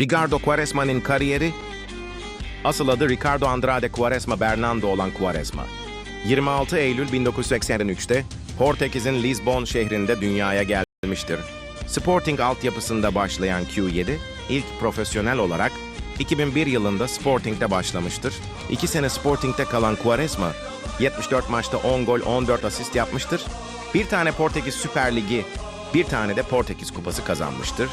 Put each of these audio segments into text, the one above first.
Ricardo Quaresma'nın kariyeri, asıl adı Ricardo Andrade Quaresma Bernardo olan Quaresma. 26 Eylül 1983'te Portekiz'in Lisbon şehrinde dünyaya gelmiştir. Sporting altyapısında başlayan Q7, ilk profesyonel olarak 2001 yılında Sporting'de başlamıştır. 2 sene Sporting'de kalan Quaresma, 74 maçta 10 gol 14 asist yapmıştır. Bir tane Portekiz Süper Ligi, bir tane de Portekiz Kupası kazanmıştır.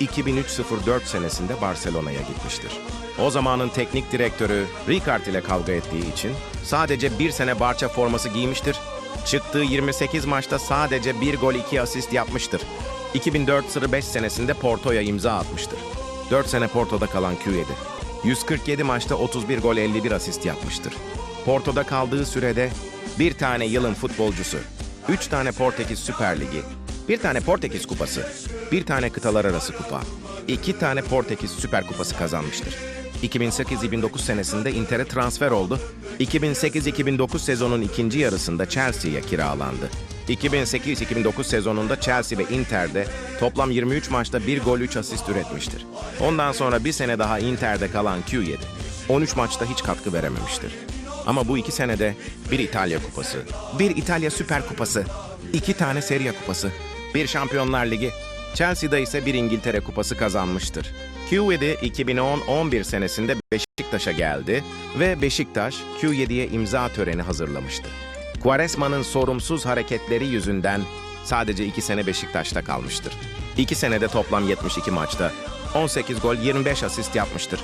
2003-04 senesinde Barcelona'ya gitmiştir. O zamanın teknik direktörü Ricard ile kavga ettiği için sadece bir sene Barça forması giymiştir. Çıktığı 28 maçta sadece bir gol 2 asist yapmıştır. 2004-05 senesinde Porto'ya imza atmıştır. 4 sene Porto'da kalan Q7. 147 maçta 31 gol 51 asist yapmıştır. Porto'da kaldığı sürede bir tane yılın futbolcusu, 3 tane Portekiz Süper Ligi, bir tane Portekiz Kupası, bir tane kıtalar arası kupa, iki tane Portekiz Süper Kupası kazanmıştır. 2008-2009 senesinde Inter'e transfer oldu. 2008-2009 sezonun ikinci yarısında Chelsea'ye kiralandı. 2008-2009 sezonunda Chelsea ve Inter'de toplam 23 maçta 1 gol 3 asist üretmiştir. Ondan sonra bir sene daha Inter'de kalan Q7, 13 maçta hiç katkı verememiştir. Ama bu iki senede bir İtalya Kupası, bir İtalya Süper Kupası, iki tane Serie Kupası, bir Şampiyonlar Ligi, Chelsea'da ise bir İngiltere Kupası kazanmıştır. Q7 2010-11 senesinde Beşiktaş'a geldi ve Beşiktaş Q7'ye imza töreni hazırlamıştı. Quaresma'nın sorumsuz hareketleri yüzünden sadece iki sene Beşiktaş'ta kalmıştır. İki senede toplam 72 maçta 18 gol 25 asist yapmıştır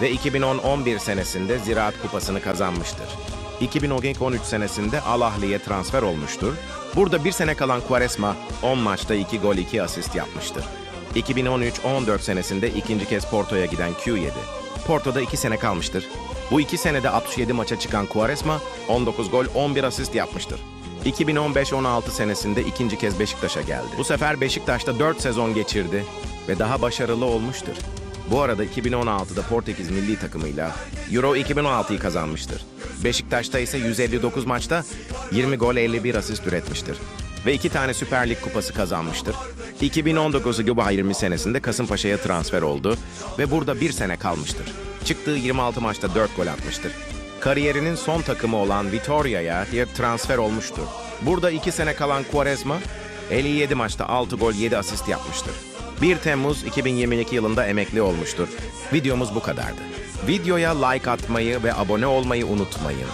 ve 2010-11 senesinde Ziraat Kupası'nı kazanmıştır. 2012-13 senesinde Al Ahli'ye transfer olmuştur. Burada bir sene kalan Quaresma 10 maçta 2 gol 2 asist yapmıştır. 2013-14 senesinde ikinci kez Porto'ya giden Q7. Porto'da 2 sene kalmıştır. Bu 2 senede 67 maça çıkan Quaresma 19 gol 11 asist yapmıştır. 2015-16 senesinde ikinci kez Beşiktaş'a geldi. Bu sefer Beşiktaş'ta 4 sezon geçirdi ve daha başarılı olmuştur. Bu arada 2016'da Portekiz milli takımıyla Euro 2016'yı kazanmıştır. Beşiktaş'ta ise 159 maçta 20 gol 51 asist üretmiştir. Ve iki tane Süper Lig kupası kazanmıştır. 2019 Cuba 20 senesinde Kasımpaşa'ya transfer oldu ve burada bir sene kalmıştır. Çıktığı 26 maçta 4 gol atmıştır. Kariyerinin son takımı olan Vitoria'ya transfer olmuştur. Burada 2 sene kalan Quaresma 57 maçta 6 gol 7 asist yapmıştır. 1 Temmuz 2022 yılında emekli olmuştur. Videomuz bu kadardı. Videoya like atmayı ve abone olmayı unutmayın.